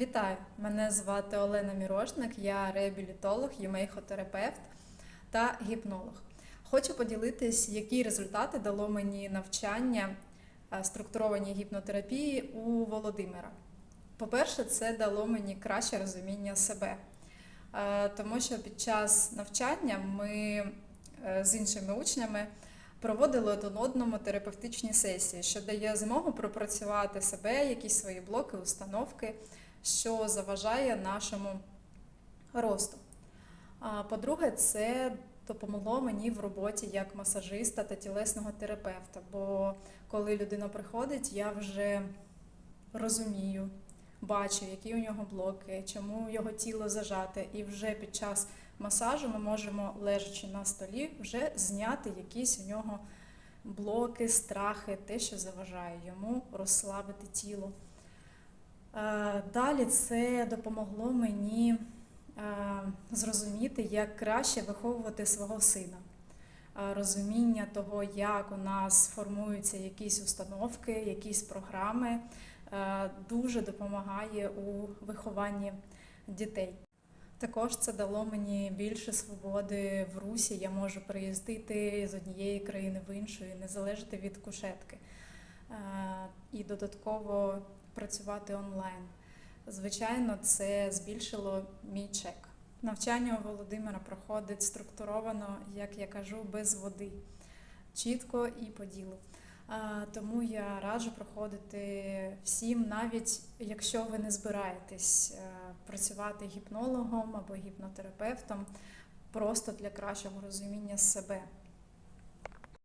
Вітаю! Мене звати Олена Мірошник, я реабілітолог, юмейхотерапевт та гіпнолог. Хочу поділитись, які результати дало мені навчання е, структурованій гіпнотерапії у Володимира. По-перше, це дало мені краще розуміння себе, Е, тому що під час навчання ми е, з іншими учнями проводили один одному терапевтичні сесії, що дає змогу пропрацювати себе, якісь свої блоки, установки, що заважає нашому росту. По-друге, це допомогло мені в роботі як масажиста та тілесного терапевта. Бо коли людина приходить, я вже розумію, бачу, які у нього блоки, чому його тіло зажате, і вже під час масажу ми можемо, лежачи на столі, вже зняти якісь у нього блоки, страхи, те, що заважає йому розслабити тіло. Е, Далі це допомогло мені е, зрозуміти, як краще виховувати свого сина. Е, Розуміння того, як у нас формуються якісь установки, якісь програми, дуже допомагає у вихованні дітей. Також це дало мені більше свободи в русі. Я можу приїздити з однієї країни в іншу і не залежати від кушетки. І додатково працювати онлайн. Звичайно, це збільшило мій чек. Навчання у Володимира проходить структуровано, як я кажу, без води, чітко і по ділу. Тому я раджу проходити всім, навіть якщо ви не збираєтесь е, працювати гіпнологом або гіпнотерапевтом, просто для кращого розуміння себе.